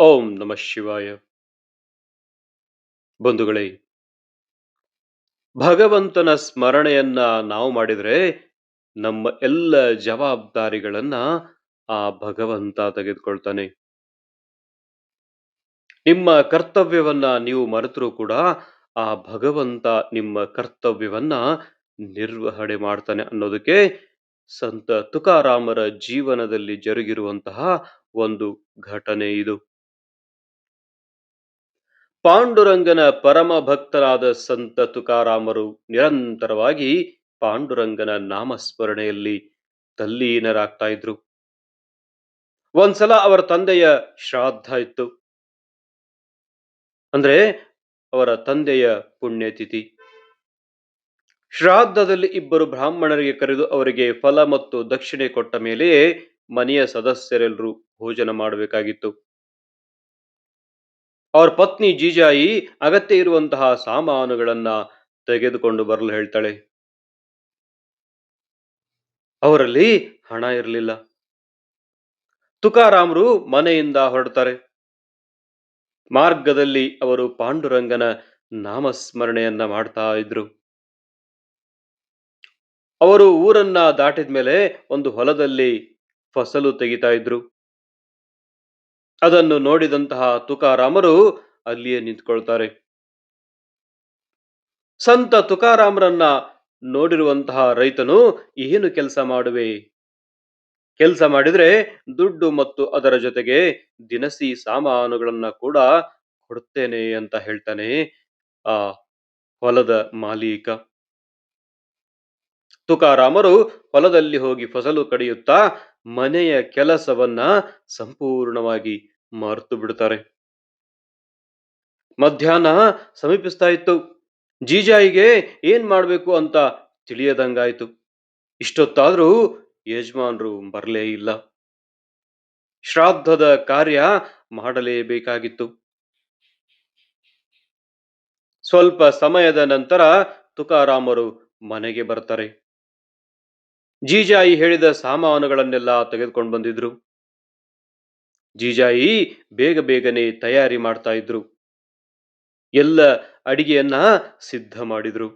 ಓಂ ನಮ ಶಿವಾಯ. ಬಂಧುಗಳೇ, ಭಗವಂತನ ಸ್ಮರಣೆಯನ್ನ ನಾವು ಮಾಡಿದ್ರೆ ನಮ್ಮ ಎಲ್ಲ ಜವಾಬ್ದಾರಿಗಳನ್ನ ಆ ಭಗವಂತ ತೆಗೆದುಕೊಳ್ತಾನೆ. ನಿಮ್ಮ ಕರ್ತವ್ಯವನ್ನ ನೀವು ಮರೆತರೂ ಕೂಡ ಆ ಭಗವಂತ ನಿಮ್ಮ ಕರ್ತವ್ಯವನ್ನ ನಿರ್ವಹಣೆ ಮಾಡ್ತಾನೆ ಅನ್ನೋದಕ್ಕೆ ಸಂತ ತುಕಾರಾಮರ ಜೀವನದಲ್ಲಿ ಜರುಗಿರುವಂತಹ ಒಂದು ಘಟನೆ ಇದು. ಪಾಂಡುರಂಗನ ಪರಮ ಭಕ್ತರಾದ ಸಂತ ತುಕಾರಾಮರು ನಿರಂತರವಾಗಿ ಪಾಂಡುರಂಗನ ನಾಮಸ್ಮರಣೆಯಲ್ಲಿ ತಲ್ಲೀನರಾಗ್ತಾ ಇದ್ರು. ಒಂದ್ಸಲ ಅವರ ತಂದೆಯ ಶ್ರಾದ್ದ ಇತ್ತು. ಅಂದ್ರೆ ಅವರ ತಂದೆಯ ಪುಣ್ಯತಿಥಿ. ಶ್ರಾದ್ದದಲ್ಲಿ ಇಬ್ಬರು ಬ್ರಾಹ್ಮಣರಿಗೆ ಕರೆದು ಅವರಿಗೆ ಫಲ ಮತ್ತು ದಕ್ಷಿಣೆ ಕೊಟ್ಟ ಮೇಲೆಯೇ ಮನೆಯ ಸದಸ್ಯರೆಲ್ಲರೂ ಭೋಜನ ಮಾಡಬೇಕಾಗಿತ್ತು. ಅವರ ಪತ್ನಿ ಜೀಜಾಯಿ ಅಗತ್ಯ ಇರುವಂತಹ ಸಾಮಾನುಗಳನ್ನ ತೆಗೆದುಕೊಂಡು ಬರಲು ಹೇಳ್ತಾಳೆ. ಅವರಲ್ಲಿ ಹಣ ಇರಲಿಲ್ಲ. ತುಕಾರಾಮರು ಮನೆಯಿಂದ ಹೊರಡ್ತಾರೆ. ಮಾರ್ಗದಲ್ಲಿ ಅವರು ಪಾಂಡುರಂಗನ ನಾಮಸ್ಮರಣೆಯನ್ನ ಮಾಡ್ತಾ ಇದ್ರು. ಅವರು ಊರನ್ನ ದಾಟಿದ ಮೇಲೆ ಒಂದು ಹೊಲದಲ್ಲಿ ಫಸಲು ತೆಗಿತಾ ಇದ್ರು. ಅದನ್ನು ನೋಡಿದಂತಹ ತುಕಾರಾಮರು ಅಲ್ಲಿಯೇ ನಿಂತ್ಕೊಳ್ತಾರೆ. ಸಂತ ತುಕಾರಾಮರನ್ನ ನೋಡಿರುವಂತಹ ರೈತನು ಏನು ಕೆಲಸ ಮಾಡುವೆ? ಕೆಲಸ ಮಾಡಿದ್ರೆ ದುಡ್ಡು ಮತ್ತು ಅದರ ಜೊತೆಗೆ ದಿನಸಿ ಸಾಮಾನುಗಳನ್ನ ಕೂಡ ಕೊಡ್ತೇನೆ ಅಂತ ಹೇಳ್ತಾನೆ ಆ ಹೊಲದ ಮಾಲೀಕ. ತುಕಾರಾಮರು ಹೊಲದಲ್ಲಿ ಹೋಗಿ ಫಸಲು ಕಡಿಯುತ್ತಾ ಮನೆಯ ಕೆಲಸವನ್ನ ಸಂಪೂರ್ಣವಾಗಿ ಮರೆತು ಬಿಡ್ತಾರೆ. ಮಧ್ಯಾಹ್ನ ಸಮೀಪಿಸ್ತಾ ಇತ್ತು. ಜೀಜಾಯಿಗೆ ಏನ್ ಮಾಡ್ಬೇಕು ಅಂತ ತಿಳಿಯದಂಗಾಯ್ತು. ಇಷ್ಟೊತ್ತಾದ್ರೂ ಯಜಮಾನ್ರು ಬರಲೇ ಇಲ್ಲ. ಶ್ರಾದ್ದದ ಕಾರ್ಯ ಮಾಡಲೇಬೇಕಾಗಿತ್ತು. ಸ್ವಲ್ಪ ಸಮಯದ ನಂತರ ತುಕಾರಾಮರು ಮನೆಗೆ ಬರ್ತಾರೆ. ಜೀಜಾಯಿ ಹೇಳಿದ ಸಾಮಾನುಗಳನ್ನೆಲ್ಲ ತೆಗೆದುಕೊಂಡು ಬಂದಿದ್ರು. ಜೀಜಾಯಿ ಬೇಗ ಬೇಗನೆ ತಯಾರಿ ಮಾಡ್ತಾ ಇದ್ರು. ಎಲ್ಲ ಅಡಿಗೆಯನ್ನ ಸಿದ್ಧ ಮಾಡಿದ್ರು.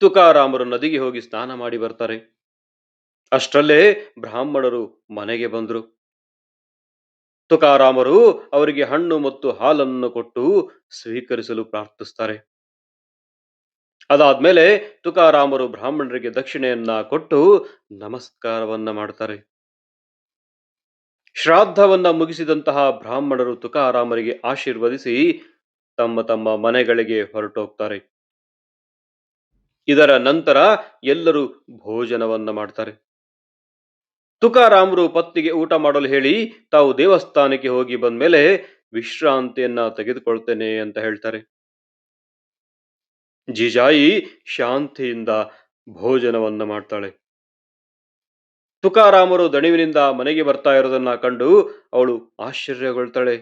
ತುಕಾರಾಮರು ನದಿಗೆ ಹೋಗಿ ಸ್ನಾನ ಮಾಡಿ ಬರ್ತಾರೆ. ಅಷ್ಟರಲ್ಲೇ ಬ್ರಾಹ್ಮಣರು ಮನೆಗೆ ಬಂದ್ರು. ತುಕಾರಾಮರು ಅವರಿಗೆ ಹಣ್ಣು ಮತ್ತು ಹಾಲನ್ನು ಕೊಟ್ಟು ಸ್ವೀಕರಿಸಲು ಪ್ರಾರ್ಥಿಸ್ತಾರೆ. ಅದಾದ್ಮೇಲೆ ತುಕಾರಾಮರು ಬ್ರಾಹ್ಮಣರಿಗೆ ದಕ್ಷಿಣೆಯನ್ನ ಕೊಟ್ಟು ನಮಸ್ಕಾರವನ್ನ ಮಾಡ್ತಾರೆ. ಶ್ರಾದ್ದವನ್ನ ಮುಗಿಸಿದಂತಹ ಬ್ರಾಹ್ಮಣರು ತುಕಾರಾಮರಿಗೆ ಆಶೀರ್ವದಿಸಿ ತಮ್ಮ ತಮ್ಮ ಮನೆಗಳಿಗೆ ಹೊರಟೋಗ್ತಾರೆ. ಇದರ ನಂತರ ಎಲ್ಲರೂ ಭೋಜನವನ್ನ ಮಾಡ್ತಾರೆ. ತುಕಾರಾಮರು ಪತ್ತಿಗೆ ಊಟ ಮಾಡಲು ಹೇಳಿ ತಾವು ದೇವಸ್ಥಾನಕ್ಕೆ ಹೋಗಿ ಬಂದ್ಮೇಲೆ ವಿಶ್ರಾಂತಿಯನ್ನ ತೆಗೆದುಕೊಳ್ತೇನೆ ಅಂತ ಹೇಳ್ತಾರೆ. ಜೀಜಾಯಿ ಶಾಂತಿಯಿಂದ ಭೋಜನವನ್ನ ಮಾಡ್ತಾಳೆ. ತುಕಾರಾಮರು ದಣಿವಿನಿಂದ ಮನೆಗೆ ಬರ್ತಾ ಇರೋದನ್ನ ಕಂಡು ಅವಳು ಆಶ್ಚರ್ಯಗೊಳ್ತಾಳೆ.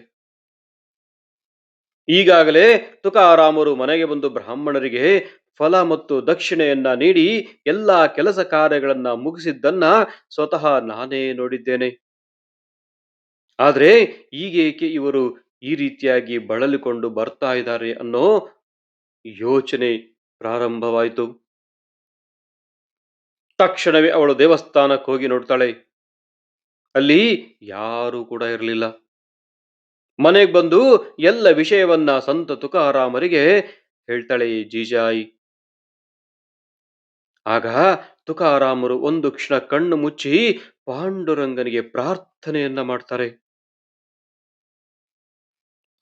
ಈಗಾಗಲೇ ತುಕಾರಾಮರು ಮನೆಗೆ ಬಂದು ಬ್ರಾಹ್ಮಣರಿಗೆ ಫಲ ಮತ್ತು ದಕ್ಷಿಣೆಯನ್ನ ನೀಡಿ ಎಲ್ಲಾ ಕೆಲಸ ಕಾರ್ಯಗಳನ್ನ ಮುಗಿಸಿದ್ದನ್ನ ಸ್ವತಃ ನಾನೇ ನೋಡಿದ್ದೇನೆ. ಆದ್ರೆ ಈಗೇಕೆ ಇವರು ಈ ರೀತಿಯಾಗಿ ಬಳಲಿಕೊಂಡು ಬರ್ತಾ ಇದ್ದಾರೆ ಅನ್ನೋ ಯೋಚನೆ ಪ್ರಾರಂಭವಾಯಿತು. ತಕ್ಷಣವೇ ಅವಳು ದೇವಸ್ಥಾನಕ್ಕೆ ಹೋಗಿ ನೋಡ್ತಾಳೆ. ಅಲ್ಲಿ ಯಾರೂ ಕೂಡ ಇರಲಿಲ್ಲ. ಮನೆಗೆ ಬಂದು ಎಲ್ಲ ವಿಷಯವನ್ನ ಸಂತ ತುಕಾರಾಮರಿಗೆ ಹೇಳ್ತಾಳೆ ಜೀಜಾಯಿ. ಆಗ ತುಕಾರಾಮರು ಒಂದು ಕ್ಷಣ ಕಣ್ಣು ಮುಚ್ಚಿ ಪಾಂಡುರಂಗನಿಗೆ ಪ್ರಾರ್ಥನೆಯನ್ನ ಮಾಡ್ತಾರೆ.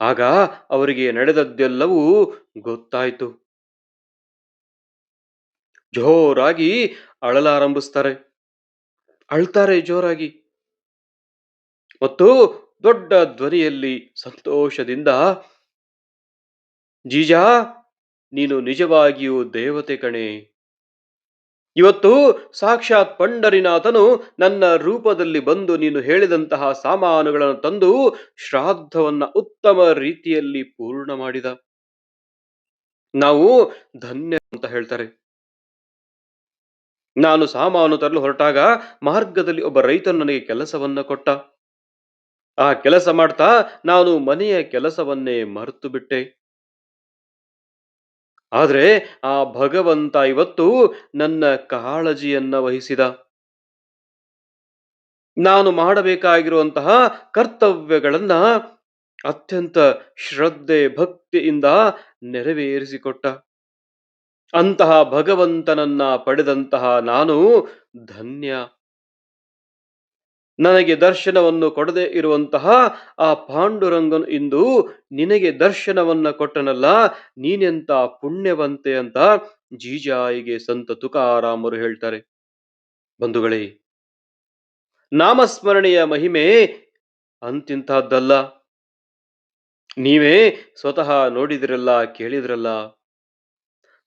ಆಗ ಅವರಿಗೆ ನಡೆದದ್ದೆಲ್ಲವೂ ಗೊತ್ತಾಯ್ತು. ಜೋರಾಗಿ ಅಳಲಾರಂಭಿಸ್ತಾರೆ. ಅಳ್ತಾರೆ ಜೋರಾಗಿ. ಮತ್ತು ದೊಡ್ಡ ಧ್ವನಿಯಲ್ಲಿ ಸಂತೋಷದಿಂದ, ಜೀಜಾ, ನೀನು ನಿಜವಾಗಿಯೂ ದೇವತೆ ಕಣೆ. ಇವತ್ತು ಸಾಕ್ಷಾತ್ ಪಂಡರಿನಾಥನು ನನ್ನ ರೂಪದಲ್ಲಿ ಬಂದು ನೀನು ಹೇಳಿದಂತಹ ಸಾಮಾನುಗಳನ್ನು ತಂದು ಶ್ರಾದ್ದವನ್ನ ಉತ್ತಮ ರೀತಿಯಲ್ಲಿ ಪೂರ್ಣ ಮಾಡಿದ. ನಾವು ಧನ್ಯ ಅಂತ ಹೇಳ್ತಾರೆ. ನಾನು ಸಾಮಾನು ತರಲು ಹೊರಟಾಗ ಮಾರ್ಗದಲ್ಲಿ ಒಬ್ಬ ರೈತನು ನನಗೆ ಕೆಲಸವನ್ನ ಕೊಟ್ಟ. ಆ ಕೆಲಸ ಮಾಡ್ತಾ ನಾನು ಮನೆಯ ಕೆಲಸವನ್ನೇ ಮರೆತು ಬಿಟ್ಟೆ. ಆದ್ರೆ ಆ ಭಗವಂತ ಇವತ್ತು ನನ್ನ ಕಾಳಜಿಯನ್ನ ವಹಿಸಿದ. ನಾನು ಮಾಡಬೇಕಾಗಿರುವಂತಹ ಕರ್ತವ್ಯಗಳನ್ನ ಅತ್ಯಂತ ಶ್ರದ್ಧೆ ಭಕ್ತಿಯಿಂದ ನೆರವೇರಿಸಿಕೊಟ್ಟ. ಅಂತಹ ಭಗವಂತನನ್ನ ಪಡೆದಂತಹ ನಾನು ಧನ್ಯ. ನನಗೆ ದರ್ಶನವನ್ನು ಕೊಡದೆ ಇರುವಂತಹ ಆ ಪಾಂಡುರಂಗನು ಇಂದು ನಿನಗೆ ದರ್ಶನವನ್ನ ಕೊಟ್ಟನಲ್ಲ, ನೀನೆಂತ ಪುಣ್ಯವಂತೆ ಅಂತ ಜೀಜಾಯಿಗೆ ಸಂತ ತುಕಾರಾಮರು ಹೇಳ್ತಾರೆ. ಬಂಧುಗಳೇ, ನಾಮಸ್ಮರಣೆಯ ಮಹಿಮೆ ಅಂತಿಂತಹದ್ದಲ್ಲ. ನೀವೇ ಸ್ವತಃ ನೋಡಿದ್ರಲ್ಲ, ಕೇಳಿದ್ರಲ್ಲ.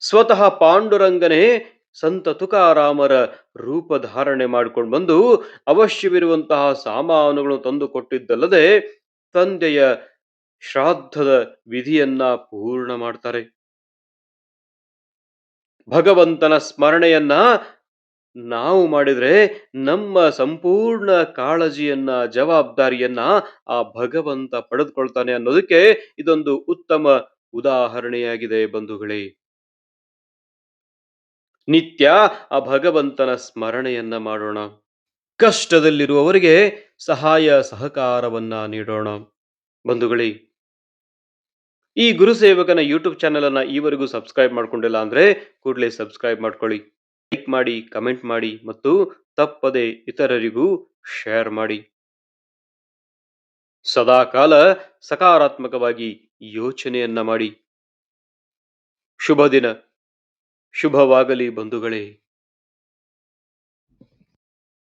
ಸ್ವತಃ ಪಾಂಡುರಂಗನೇ ಸಂತ ತುಕಾರಾಮರ ರೂಪ ಧಾರಣೆ ಮಾಡ್ಕೊಂಡು ಬಂದು ಅವಶ್ಯವಿರುವಂತಹ ಸಾಮಾನುಗಳನ್ನು ತಂದು ಕೊಟ್ಟಿದ್ದಲ್ಲದೆ ತಂದೆಯ ಶ್ರಾದ್ದದ ವಿಧಿಯನ್ನ ಪೂರ್ಣ ಮಾಡ್ತಾರೆ. ಭಗವಂತನ ಸ್ಮರಣೆಯನ್ನ ನಾವು ಮಾಡಿದ್ರೆ ನಮ್ಮ ಸಂಪೂರ್ಣ ಕಾಳಜಿಯನ್ನ, ಜವಾಬ್ದಾರಿಯನ್ನ ಆ ಭಗವಂತ ಪಡೆದುಕೊಳ್ತಾನೆ ಅನ್ನೋದಕ್ಕೆ ಇದೊಂದು ಉತ್ತಮ ಉದಾಹರಣೆಯಾಗಿದೆ ಬಂಧುಗಳೇ. ನಿತ್ಯ ಆ ಭಗವಂತನ ಸ್ಮರಣೆಯನ್ನ ಮಾಡೋಣ. ಕಷ್ಟದಲ್ಲಿರುವವರಿಗೆ ಸಹಾಯ ಸಹಕಾರವನ್ನ ನೀಡೋಣ. ಬಂಧುಗಳೇ, ಈ ಗುರುಸೇವಕನ ಯೂಟ್ಯೂಬ್ ಚಾನೆಲ್ ಅನ್ನ ಈವರೆಗೂ ಸಬ್ಸ್ಕ್ರೈಬ್ ಮಾಡ್ಕೊಂಡಿಲ್ಲ ಅಂದ್ರೆ ಕೂಡಲೇ ಸಬ್ಸ್ಕ್ರೈಬ್ ಮಾಡ್ಕೊಳ್ಳಿ. ಲೈಕ್ ಮಾಡಿ, ಕಮೆಂಟ್ ಮಾಡಿ ಮತ್ತು ತಪ್ಪದೆ ಇತರರಿಗೂ ಶೇರ್ ಮಾಡಿ. ಸದಾಕಾಲ ಸಕಾರಾತ್ಮಕವಾಗಿ ಯೋಚನೆಯನ್ನ ಮಾಡಿ. ಶುಭ ದಿನ ಶುಭವಾಗಲಿ ಬಂಧುಗಳೇ.